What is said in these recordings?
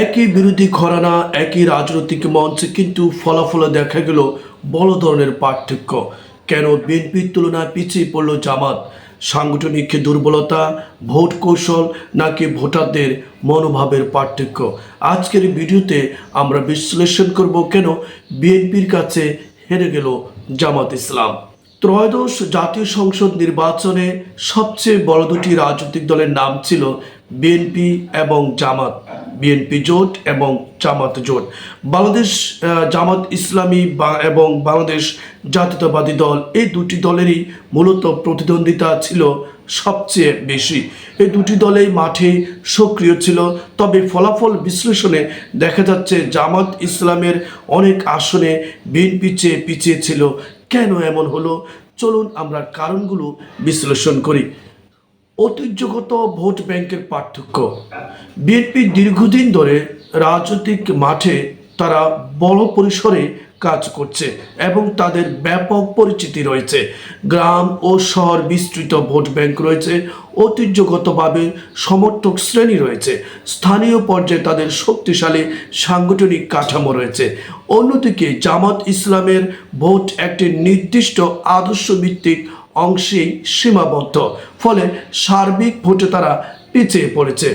একই বিরোধী ঘরানা, একই রাজনৈতিক মঞ্চে, কিন্তু ফলাফলে দেখা গেল বড় ধরনের পার্থক্য। কেন বিএনপির তুলনায় পিছিয়ে পড়ল জামাত? সাংগঠনিক দুর্বলতা, ভোট কৌশল, নাকি ভোটারদের মনোভাবের পার্থক্য? আজকের ভিডিওতে আমরা বিশ্লেষণ করব কেন বিএনপির কাছে হেরে গেল জামাত ইসলাম। ত্রয়োদশ জাতীয় সংসদ নির্বাচনে সবচেয়ে বড় দুটি রাজনৈতিক দলের নাম ছিল বিএনপি এবং জামাত। বিএনপি জোট এবং জামাত জোট। বাংলাদেশ জামাত ইসলামী এবং বাংলাদেশ জাতীয়তাবাদী দল এই দুটি দলেরই মূলত প্রতিদ্বন্দ্বিতা ছিল সবচেয়ে বেশি। এই দুটি দলেই মাঠে সক্রিয় ছিল, তবে ফলাফল বিশ্লেষণে দেখা যাচ্ছে জামাত ইসলামের অনেক আসনে বিএনপি চেয়ে পিছিয়ে ছিল। কেন এমন হলো? চলুন আমরা কারণগুলো বিশ্লেষণ করি। ঐতিহ্যগত ভোট ব্যাংকের পার্থক্য। বিএনপি দীর্ঘদিন ধরে রাজনৈতিক মাঠে তারা বড় পরিসরে কাজ করছে এবং তাদের ব্যাপক পরিচিতি রয়েছে। গ্রাম ও শহর বিস্তৃত ভোট ব্যাংক রয়েছে, ঐতিহ্যগতভাবে সমর্থক শ্রেণি রয়েছে, স্থানীয় পর্যায়ে তাদের শক্তিশালী সাংগঠনিক কাঠামো রয়েছে। অন্যদিকে জামাত ইসলামের ভোট একটি নির্দিষ্ট আদর্শ ভিত্তিক অংশেই সীমাবদ্ধ, ফলে সার্বিক ভোটে তারা পিছিয়ে পড়েছে।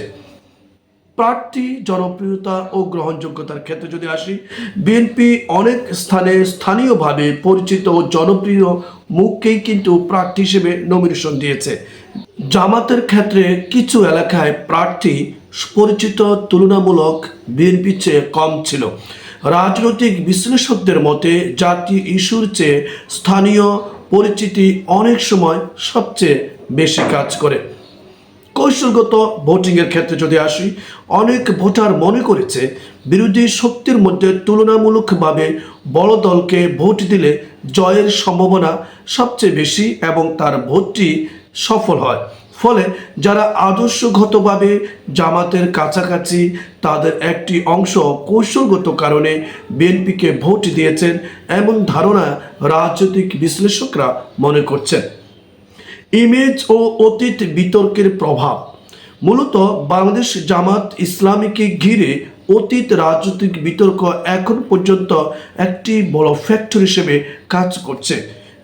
প্রার্থী জনপ্রিয়তা ও গ্রহণযোগ্যতার ক্ষেত্রে যদি আসি, বিএনপি অনেক স্থানে স্থানীয়ভাবে পরিচিত ও জনপ্রিয় মুখকেই কিন্তু প্রার্থী হিসেবে নমিনেশন দিয়েছে। জামাতের ক্ষেত্রে কিছু এলাকায় প্রার্থী পরিচিত তুলনামূলক বিএনপি চেয়ে কম ছিল। রাজনৈতিক বিশ্লেষকদের মতে, জাতীয় ইস্যুর চেয়ে স্থানীয় পরিচিতি অনেক সময় সবচেয়ে বেশি কাজ করে। কৌশলগত ভোটিংয়ের ক্ষেত্রে যদি আসি, অনেক ভোটার মনে করেছে বিরোধী শক্তির মধ্যে তুলনামূলকভাবে বড় দলকে ভোট দিলে জয়ের সম্ভাবনা সবচেয়ে বেশি এবং তার ভোটটি সফল হয়। ফলে যারা আদর্শগতভাবে জামাতের কাছাকাছি, তাদের একটি অংশ কৌশলগত কারণে বিএনপিকে ভোট দিয়েছেন এমন ধারণা রাজনৈতিক বিশ্লেষকরা মনে করছেন। ইমেজ ও অতীত বিতর্কের প্রভাব। মূলত বাংলাদেশ জামাত ইসলামীকে ঘিরে অতীত রাজনৈতিক বিতর্ক এখন পর্যন্ত একটি বড় ফ্যাক্টর হিসেবে কাজ করছে।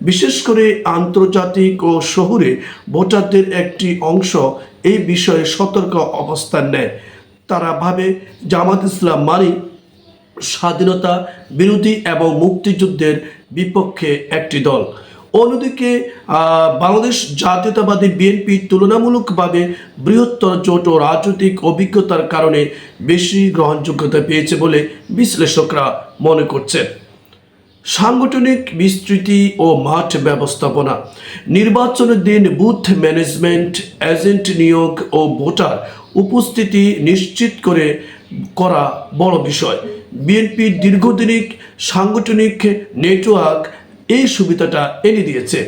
বিশেষ করে আন্তর্জাতিক ও শহুরে ভোটারদের একটি অংশ এই বিষয়ে সতর্ক অবস্থান নেয়। তারা ভাবে জামাত ইসলাম মানে স্বাধীনতা বিরোধী এবং মুক্তিযুদ্ধের বিপক্ষে একটি দল। অন্যদিকে বাংলাদেশ জাতীয়তাবাদী বিএনপি তুলনামূলকভাবে বৃহত্তর জোট ও রাজনৈতিক অভিজ্ঞতার কারণে বেশি গ্রহণযোগ্যতা পেয়েছে বলে বিশ্লেষকরা মনে করছেন। সাংগঠনিক বিস্তৃতি ও মাঠ ব্যবস্থাপনা, নির্বাচনের দিন বুথ ম্যানেজমেন্ট, এজেন্ট নিয়োগ ও ভোটার উপস্থিতি নিশ্চিত করে করা বড় বিষয়। বিএনপির দীর্ঘদিনিক সাংগঠনিক নেটওয়ার্ক এই সুবিধাটা এনে দিয়েছে।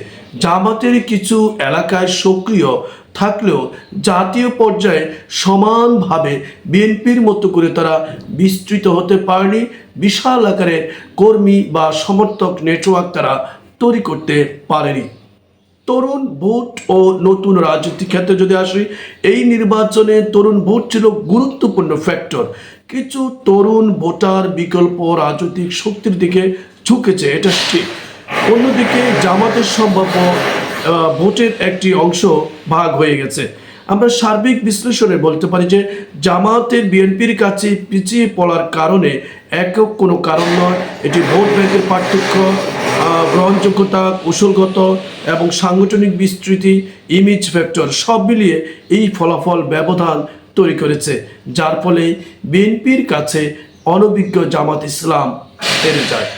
জামাতের কিছু এলাকায় সক্রিয় থাকলেও জাতীয় পর্যায়ে সমানভাবে বিএনপির মতো করে তারা বিস্তৃত হতে পারেনি। বিশাল আকারের কর্মী বা সমর্থক নেটওয়ার্ক তারা তৈরি করতে পারেনি। তরুণ ভোট ও নতুন রাজনৈতিক ক্ষেত্রে যদি আসি, এই নির্বাচনে তরুণ ভোট ছিল গুরুত্বপূর্ণ ফ্যাক্টর কিছু তরুণ ভোটার বিকল্প রাজনৈতিক শক্তির দিকে ঝুঁকেছে, এটা ঠিক। অন্যদিকে জামাতের সম্ভাব্য ভোটের একটি অংশ ভাগ হয়ে গেছে। আমরা সার্বিক বিশ্লেষণে বলতে পারি যে, জামাতের বিএনপির কাছে পিছিয়ে পড়ার কারণে একক কোনো কারণ নয়। এটি ভোট ব্যাংকের পার্থক্য গ্রহণযোগ্যতা, কৌশলগত এবং সাংগঠনিক বিস্তৃতি ইমেজ ফ্যাক্টর সব মিলিয়ে এই ফলাফল ব্যবধান তৈরি করেছে। যার ফলে বিএনপির কাছে অনভিজ্ঞ জামাত ইসলাম হেরে যায়।